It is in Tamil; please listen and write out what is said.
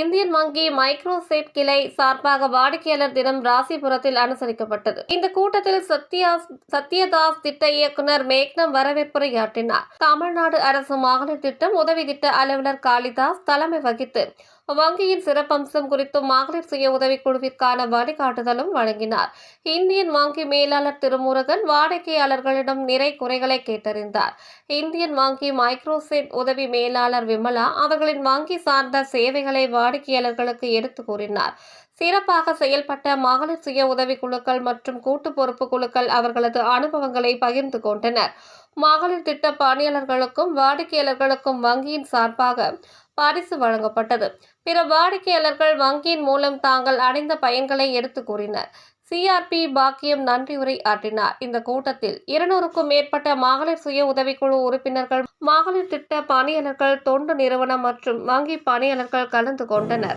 இந்தியன் வங்கி மைக்ரோசெட் கிளை சார்பாக வாடிக்கையாளர் தினம் ராசிபுரத்தில் அனுசரிக்கப்பட்டது. இந்த கூட்டத்தில் சத்யா சத்யதாஸ் திட்ட இயக்குனர் மேக்னம் வரவேற்புரையாற்றினார் தமிழ்நாடு அரசு மகளிர் திட்டம் உதவி திட்ட அலுவலர் காளிதாஸ் தலைமை வகித்து வங்கியின் சிறப்பம்சம் குறித்தும் மகளிர் சுய உதவிக்குழுவிற்கான வழிகாட்டுதலும் வழங்கினார். இந்தியன் வங்கி மேலாளர் திருமுருகன் வாடிக்கையாளர்களிடம் நிறை குறைகளை கேட்டறிந்தார். இந்தியன் வங்கி மைக்ரோசெட் உதவி மேலாளர் விமலா அவர்களின் வங்கி சார்ந்த சேவைகளை வாடிக்கையாளர்களுக்கு எடுத்து கூறினார். சிறப்பாக செயல்பட்ட மகளிர் சுய உதவி குழுக்கள் மற்றும் கூட்டு பொறுப்பு குழுக்கள் அவர்களது அனுபவங்களை பகிர்ந்து கொண்டனர். மகளிர் திட்ட பணியாளர்களுக்கும் வாடிக்கையாளர்களுக்கும் வங்கியின் சார்பாக பரிசு வழங்கப்பட்டது. பிற வாடிக்கையாளர்கள் வங்கியின் மூலம் தாங்கள் அடைந்த பயன்களை எடுத்து கூறினர். சிஆர்பி பாக்கியம் நன்றியுரை ஆற்றினார். இந்த கூட்டத்தில் இருநூறுக்கும் மேற்பட்ட மகளிர் சுய உதவிக்குழு உறுப்பினர்கள் மகளிர் திட்ட பணியாளர்கள் தொண்டு நிறுவனம் மற்றும் வங்கி பணியாளர்கள் கலந்து கொண்டனர்.